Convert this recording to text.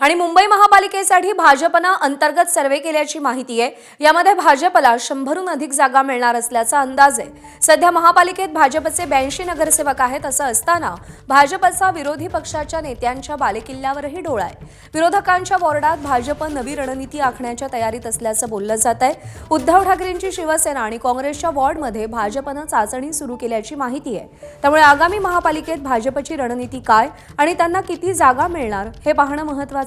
आणि मुंबई महापालिकेसाठी भाजपनं अंतर्गत सर्वे केल्याची माहिती आहे. यामध्ये भाजपला शंभरहून अधिक जागा मिळणार असल्याचा अंदाज आहे. सध्या महापालिकेत भाजपचे ब्याऐंशी नगरसेवक आहेत असं असताना भाजपचा विरोधी पक्षाच्या नेत्यांच्या बालेकिल्ल्यावरही डोळा आहे. विरोधकांच्या वॉर्डात भाजप नवी रणनीती आखण्याच्या तयारीत असल्याचं बोललं जात आहे. उद्धव ठाकरेंची शिवसेना आणि काँग्रेसच्या वॉर्डमध्ये भाजपनं चाचणी सुरू केल्याची माहिती आहे. त्यामुळे आगामी महापालिकेत भाजपची रणनीती काय आणि त्यांना किती जागा मिळणार हे पाहणं महत्वाचं